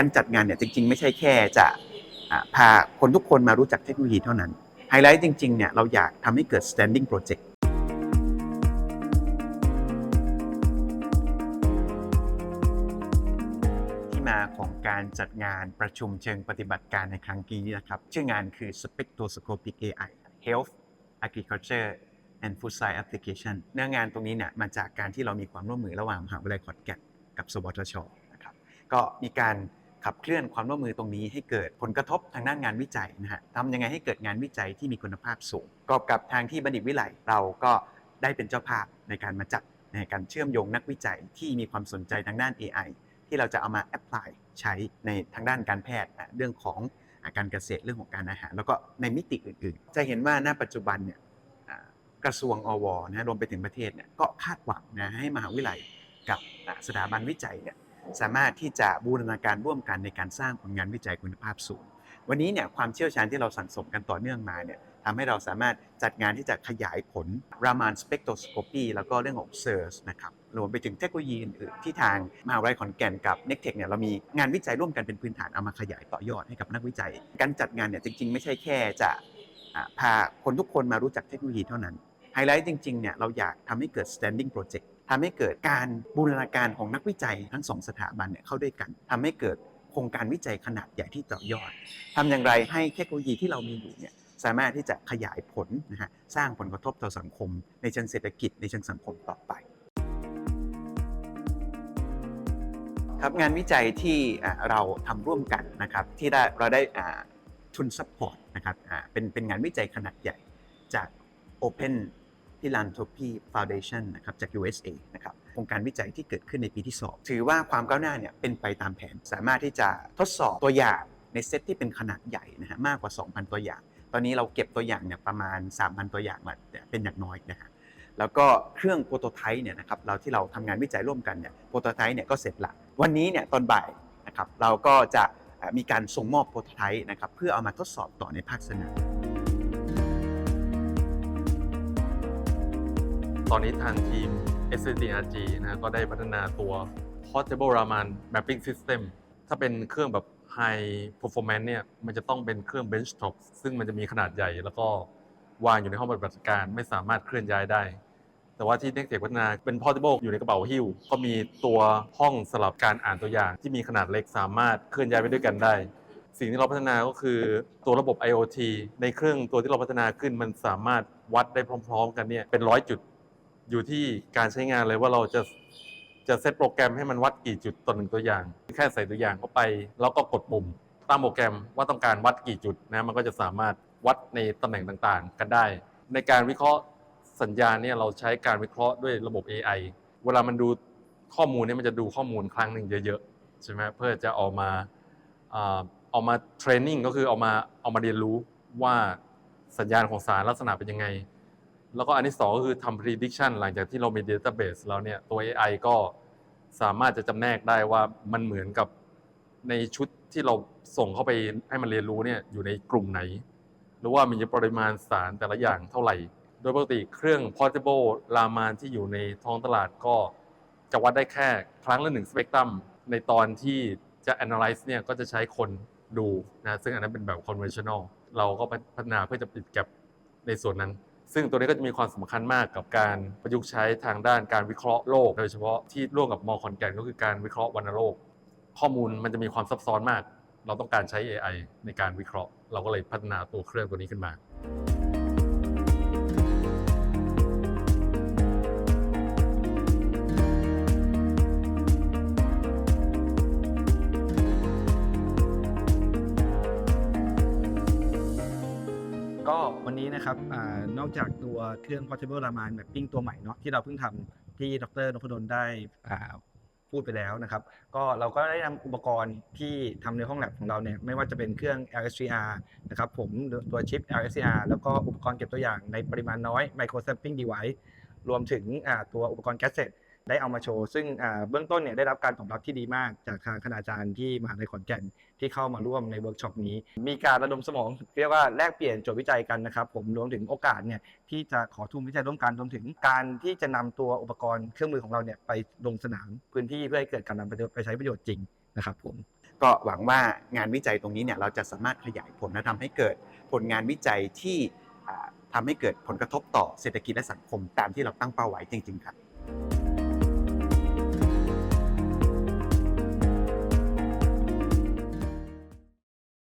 การจัดงานเนี่ยจริง ๆ ไม่ใช่แค่จะพาคนทุกคนมารู้จักเทคโนโลยีเท่านั้น ไฮไลท์จริง ๆ เนี่ยเราอยากทำให้เกิด standing project ที่มาของการจัดงานประชุมเชิงปฏิบัติการในครั้งนี้นะครับ ชื่องานคือ Spectroscopic AI Health Agriculture and Food Science Application เนื้องานตรงนี้เนี่ยมาจากการที่เรามีความร่วมมือระหว่างมหาวิทยาลัยขอนแก่นกับสวทชนะครับก็มีการ ขับเคลื่อนความร่วมมือตรงนี้ให้เกิดผลกระทบทางด้านงานวิจัยนะฮะทำยังไงให้เกิดงานวิจัยที่มีคุณภาพสูงกอบกับทางที่บัณฑิตวิไลเราก็ได้เป็นเจ้าภาพในการมาจัดในการเชื่อมโยงนักวิจัยที่มีความสนใจทางด้าน AI ที่เราจะเอามาแอพพลายใช้ในทางด้านการแพทย์เรื่องของอะการเกษตรเรื่องของการอาหาร แล้วก็ในมิติอื่นๆ จะเห็นว่าณปัจจุบันเนี่ยกระทรวงอวนะรวมไปถึงประเทศเนี่ยก็คาดหวังนะให้มหาวิทยาลัยกับสถาบันวิจัยเนี่ย สามารถที่จะบูรณาการร่วมกันในการสร้างผลงานวิจัยคุณภาพสูง วันนี้เนี่ยความเชี่ยวชาญที่เราสั่งสมกันต่อเนื่องมาเนี่ยทำให้เราสามารถจัดงานที่จะขยายผลรามานสเปกโทรสโคปีแล้วก็เรื่องของเซอร์สนะครับรวมไปถึงเทคโนโลยีอื่นที่ทางมหาวิทยาลัยขอนแก่นกับ n e c t e c h เนี่ยเรามีงานวิจัยร่วมกันเป็นพื้นฐานเอามาขยายต่อยอดให้กับนักวิจัย การจัดงานเนี่ยจริง ๆ ไม่ใช่แค่จะพาคนทุกคนมารู้จักเทคโนโลยีเท่านั้นไฮไลท์จริงๆเนี่ยเราอยากทำให้เกิด standing project ทำให้เกิดการบูรณาการของนักวิจัยทั้งสองสถาบันเนี่ยเข้าด้วยกันทำให้เกิดโครงการวิจัยขนาดใหญ่ที่ต่อยอดทำอย่างไรให้เทคโนโลยีที่เรามีอยู่เนี่ยสามารถที่จะขยายผลนะฮะสร้างผลกระทบต่อสังคม ในเชิงเศรษฐกิจในเชิงสังคมต่อไปครับงานวิจัยที่เราทำร่วมกันนะครับที่ได้เราได้ทุนซัพพอร์ตนะครับเป็นเป็นงานวิจัยขนาดใหญ่จาก Open Philanthropy Foundation นะครับจาก USA นะครับโครงการวิจัยที่เกิดขึ้นในปีที่ 2 ถือว่าความก้าวหน้าเนี่ยเป็นไปตามแผน สามารถที่จะทดสอบตัวอย่างในเซตที่เป็นขนาดใหญ่นะฮะมากกว่า 2,000 ตัวอย่าง ตอนนี้เราเก็บตัวอย่างเนี่ยประมาณ 3,000 ตัวอย่างมาเนี่ยเป็นอย่างน้อยนะฮะแล้วก็เครื่องโปรโตไทป์เนี่ยนะครับเราที่เราทำงานวิจัยร่วมกันเนี่ยโปรโตไทป์เนี่ยก็เสร็จละวันนี้เนี่ยตอนบ่ายนะครับเราก็จะมีการส่งมอบโปรโตไทป์นะครับเพื่อเอามาทดสอบต่อในภาคสนาม ตอนนี้ทางทีม s d r g นะก็ได้พัฒนาตัว Portable Raman Mapping System ถ้าเป็นเครื่องแบบ High Performance เนี่ยมันจะต้องเป็นเครื่อง Benchtop ซึ่งมันจะมีขนาดใหญ่ แล้วก็วางอยู่ในห้องปฏิบัติการไม่สามารถเคลื่อนย้ายได้ แต่ว่าที่เน็กเทคพัฒนาเป็น portable อยู่ในกระเป๋าหิ้ว ก็มีตัวห้องสำหรับการอ่านตัวอย่าง ที่มีขนาดเล็กสามารถเคลื่อนย้ายไปด้วยกันได้สิ่งที่เราพัฒนาก็คือตัวระบบ IoT ในเครื่องตัวที่เราพัฒนาขึ้นมันสามารถวัดได้พร้อม ๆ กันเนี่ยเป็นร้อยจุด อยู่ที่การใช้งานเลยว่าเราจะจะเซตโปรแกรมให้มันวัดกี่จุดต่อหนึ่งตัวอย่าง แค่ใส่ตัวอย่างเข้าไป แล้วก็กดปุ่มตั้งโปรแกรมว่าต้องการวัดกี่จุดนะมันก็จะสามารถวัดในตำแหน่งต่างๆ กันได้ ในการวิเคราะห์สัญญาณเนี่ยเราใช้การวิเคราะห์ด้วยระบบ AI เวลามันดูข้อมูลเนี่ยมันจะดูข้อมูลครั้งหนึ่งเยอะๆใช่ไหมเพื่อจะเอามาอ่าเอามาเทรนนิ่งก็คือเอามาเอามาเรียนรู้ว่าสัญญาณของสารลักษณะเป็นยังไง แล้วก็อันที่สองก็คือทำ prediction หลังจากที่เรามี database แล้วเนี่ยตัว AI ก็สามารถจะจำแนกได้ว่ามันเหมือนกับในชุดที่เราส่งเข้าไปให้มันเรียนรู้เนี่ยอยู่ในกลุ่มไหน หรือว่ามีปริมาณสารแต่ละอย่างเท่าไหร่ โดยปกติเครื่อง portable รามานที่อยู่ในท้องตลาดก็จะวัดได้แค่ครั้งละหนึ่งสเปกตรัมในตอนที่จะ analyze เนี่ยก็จะใช้คนดูนะซึ่งอันนั้นเป็นแบบ conventional เราก็พัฒนาเพื่อจะปิดแก็บในส่วนนั้น ซึ่งตัวนี้ก็จะมีความสำคัญมากกับการประยุกต์ใช้ทางด้านการวิเคราะห์โลกโดยเฉพาะที่ร่วมกับมอขอนแก่นก็คือการวิเคราะห์วัณโรค ข้อมูลมันจะมีความซับซ้อนมาก เราต้องการใช้ AI ในการวิเคราะห์ เราก็เลยพัฒนาตัวเครื่องตัวนี้ขึ้นมา ก็วันนี้นะครับอนอกจากตัวเครื่อง Portable Raman Mapping ตัวใหม่เนาะที่เราเพิ่งทำที่ดรนพดลได้พูดไปแล้วนะครับ ก็เราก็ได้นำอุปกรณ์ที่ทำในห้องแลบของเราเนี่ยไม่ว่าจะเป็นเครื่อง LSCR นะครับผมตัวชิป LSCR แล้วก็อุปกรณ์เก็บตัวอย่างในปริมาณน้อย Micro Sampling Device รวมถึงตัวอุปกรณ์แก d เ e t ได้เอามาโชว์ ซึ่งเบื้องต้นเนี่ยได้รับการตอบรับที่ดีมากจากทางคณาจารย์ที่มหาลัยขอนแก่นที่เข้ามาร่วมในเวิร์กช็อปนี้ มีการระดมสมองเรียกว่าแลกเปลี่ยนโจทย์วิจัยกันนะครับ ผมรวมถึงโอกาสเนี่ยที่จะขอทุนวิจัยร่วมกันรวมถึงการที่จะนำตัวอุปกรณ์เครื่องมือของเราเนี่ยไปลงสนามพื้นที่เพื่อให้เกิดการนำไปใช้ประโยชน์จริงนะครับผมก็หวังว่างานวิจัยตรงนี้เนี่ยเราจะสามารถขยายผลและทำให้เกิดผลงานวิจัยที่ทำให้เกิดผลกระทบต่อเศรษฐกิจและสังคมตามที่เราตั้งเป้าไว้จริง ๆ ครับ